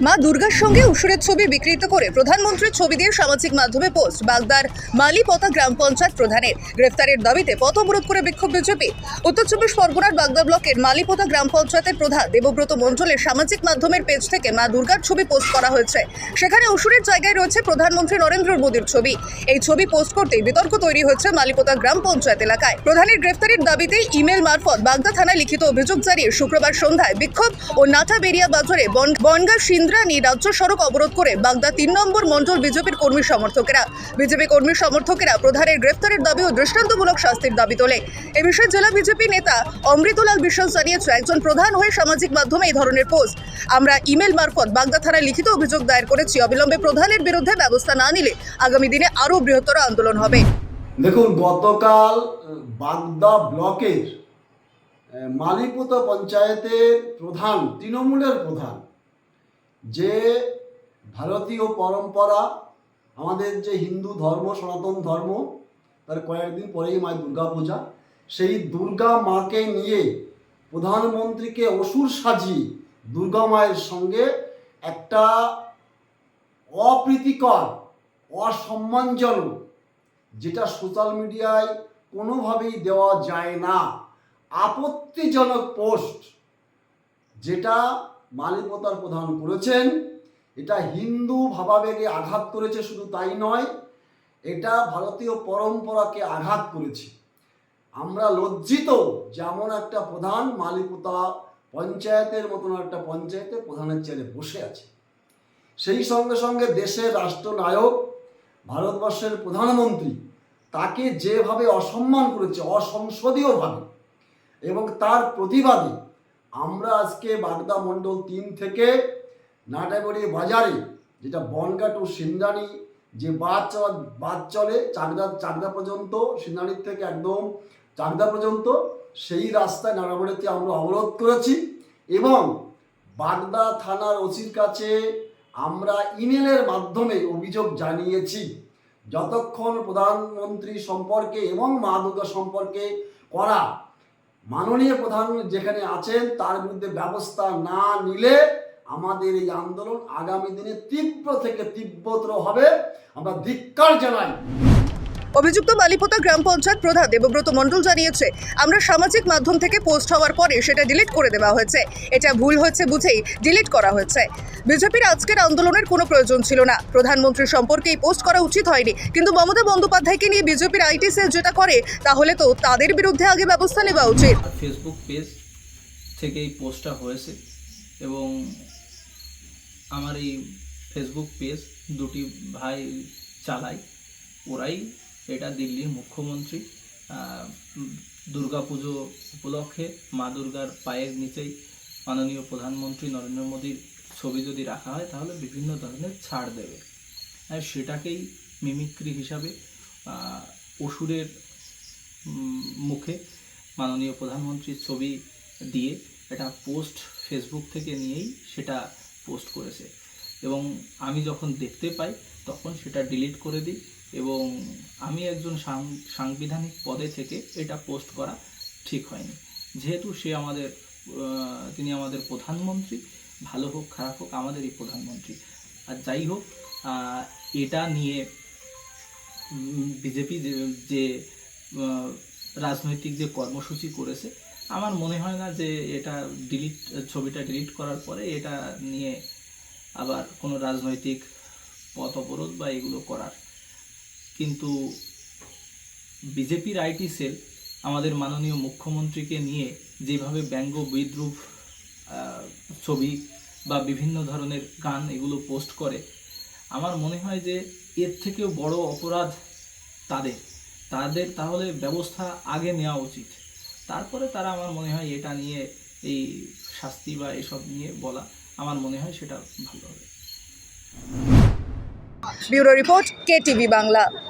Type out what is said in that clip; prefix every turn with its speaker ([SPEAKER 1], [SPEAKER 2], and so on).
[SPEAKER 1] মা দুর্গার সঙ্গে উসুরের ছবি বিকৃত করে প্রধানমন্ত্রীর ছবি দিয়ে সামাজিক মাধ্যমে পোস্ট। বাগদার মালিপতা গ্রাম পঞ্চায়েত প্রধানের গ্রেফতারের দাবিতে পথ অবরোধ করে বিক্ষোভ বিজেপি। উত্তর চব্বিশ পরগনার বাগদা ব্লকের মালিপতা গ্রাম পঞ্চায়েতের প্রধান দেবব্রত মণ্ডলের সামাজিক মাধ্যমের পেজ থেকে মা দুর্গার ছবি পোস্ট করা হয়েছে। সেখানে উসুরের জায়গায় রয়েছে প্রধানমন্ত্রী নরেন্দ্র মোদীর ছবি। এই ছবি পোস্ট করতেই বিতর্ক তৈরি হয়েছে মালিপতা গ্রাম পঞ্চায়েত এলাকায়। প্রধানের গ্রেফতারের দাবিতে ইমেল মারফত বাগদা থানায় লিখিত অভিযোগ জানিয়ে শুক্রবার সন্ধ্যায় বিক্ষোভ ও নাথাবেরিয়া বাজারে বন- সিন্দ্রানি রাজ্য সড়ক অবরোধ করে বাগদা তিন নম্বর মণ্ডল বিজেপির কর্মী সমর্থকেরা। বিজেপি কর্মী সমর্থকেরা প্রধানের গ্রেফতারের দাবি ও দৃষ্টান্তমূলক শাস্তির দাবি তোলে। এ বিষয়ে জেলা বিজেপি নেতা অমৃতলাল বিশ্বাস জানিয়েছে, একজন প্রধান হয়ে সামাজিক মাধ্যমে এই ধরনের পোস্ট। আমরা ইমেল মারফত বাগদা থানায় লিখিত অভিযোগ দায়ের করেছি। অবিলম্বে প্রধানের বিরুদ্ধে ব্যবস্থা না নিলে আগামী দিনে আরও বৃহত্তর আন্দোলন হবে।
[SPEAKER 2] দেখুন, গতকাল বাগদা ব্লকের মালিপুত পঞ্চায়েতের প্রধান, তৃণমূলের প্রধান যে ভারতীয় পরম্পরা, আমাদের যে হিন্দু ধর্ম, সনাতন ধর্ম, তার কয়েকদিন পরেই মা দুর্গা পূজা সেই দুর্গা মাকে নিয়ে প্রধানমন্ত্রীকে অসুর সাজিয়ে দুর্গা মায়ের সঙ্গে একটা অপ্রীতিকর, অসম্মানজনক, যেটা সোশ্যাল মিডিয়ায় কোনোভাবেই দেওয়া যায় না, আপত্তিজনক পোস্ট যেটা মালিপতার প্রধান করেছেন। এটা হিন্দু ভাবাবেগে আঘাত করেছে, শুধু তাই নয়, এটা ভারতীয় পরম্পরাকে আঘাত করেছে। আমরা লজ্জিত যেমন একটা প্রধান মালিকতা পঞ্চায়েতের মতন একটা পঞ্চায়েতে প্রধানের চেয়ারে বসে আছে। সেই সঙ্গে সঙ্গে দেশের রাষ্ট্রনায়ক, ভারতবর্ষের প্রধানমন্ত্রী, তাকে যেভাবে অসম্মান করেছে অসংসদীয়ভাবে এবং তার প্রতিবাদে আমরা আজকে বাগদা মণ্ডল তিন থেকে নাটাগড়ি বাজারে, যেটা বনগা টু সিন্দানি, যে বাস চলা বাস চলে চাকদা চাকদা পর্যন্ত, সিন্দানির থেকে একদম চাকদা পর্যন্ত, সেই রাস্তায় নাটাগড়িতে আমরা অবরোধ করেছি এবং বাগদা থানার ওসির কাছে আমরা ইমেলের মাধ্যমে অভিযোগ জানিয়েছি। যতক্ষণ প্রধানমন্ত্রী সম্পর্কে এবং মা দুর্গা সম্পর্কে করা মাননীয় প্রধান যেখানে আছেন, তার বিরুদ্ধে ব্যবস্থা না নিলে আমাদের এই আন্দোলন আগামী দিনে তীব্র থেকে তীব্রতর হবে। আমরা ধিক্কার জানাই।
[SPEAKER 1] অভিযুক্ত মালিপোতা গ্রাম পঞ্চায়েত প্রধান দেবব্রত মণ্ডল জানিয়েছে, আমরা সামাজিক মাধ্যম থেকে পোস্ট হওয়ার পরে সেটা ডিলিট করে দেওয়া হয়েছে। এটা ভুল হয়েছে বুঝেই ডিলিট করা হয়েছে। বিজেপির আজকের আন্দোলনের কোনো প্রয়োজন ছিল না। প্রধানমন্ত্রী সম্পর্কে এই পোস্ট করা উচিত হয়নি। কিন্তু মমতা বন্দ্যোপাধ্যায়কে নিয়ে বিজেপির আইটি সেল যেটা করে, তাহলে তো তাদের বিরুদ্ধে আগে ব্যবস্থা নেওয়া উচিত।
[SPEAKER 3] ফেসবুক পেজ থেকে এই পোস্টটা হয়েছে এবং আমার এই ফেসবুক পেজ দুটি ভাই চালায়। ওরাই এটা দিল্লির মুখ্যমন্ত্রী দুর্গাপুজো উপলক্ষে মা দুর্গার পায়ের নিচেই মাননীয় প্রধানমন্ত্রী নরেন্দ্র মোদীর ছবি যদি রাখা হয়, তাহলে বিভিন্ন ধরনের ছাড় দেবে। আর সেটাকেই মিমিক্রি হিসাবে অসুরের মুখে মাননীয় প্রধানমন্ত্রীর ছবি দিয়ে এটা পোস্ট ফেসবুক থেকে নিয়েই সেটা পোস্ট করেছে। এবং আমি যখন দেখতে পাই, তখন সেটা ডিলিট করে দিই। এবং আমি একজন সাংবিধানিক পদে থেকে এটা পোস্ট করা ঠিক হয়নি। যেহেতু সে আমাদের তিনি আমাদের প্রধানমন্ত্রী, ভালো হোক, খারাপ হোক, আমাদেরই প্রধানমন্ত্রী। আর যাই হোক এটা নিয়ে বিজেপি যে রাজনৈতিক যে কর্মসূচি করেছে, আমার মনে হয় না যে এটা ডিলিট, ছবিটা ডিলিট করার পরে এটা নিয়ে আবার কোনো রাজনৈতিক পথ অবরোধ বা এগুলো করার কিন্তু বিজেপির আইটি সেল আমাদের মাননীয় মুখ্যমন্ত্রীকে নিয়ে যেভাবে ব্যঙ্গ, বিদ্রুপ ছবি বা বিভিন্ন ধরনের গান এগুলো পোস্ট করে, আমার মনে হয় যে এর থেকেও বড় অপরাধ তাদের। তাদের তাহলে ব্যবস্থা আগে নেওয়া উচিত। তারপরে তারা আমার মনে হয় এটা নিয়ে, এই শাস্তি বা এসব নিয়ে বলা আমার মনে হয় সেটা ভালো হবে।
[SPEAKER 1] Bureau report Bangla.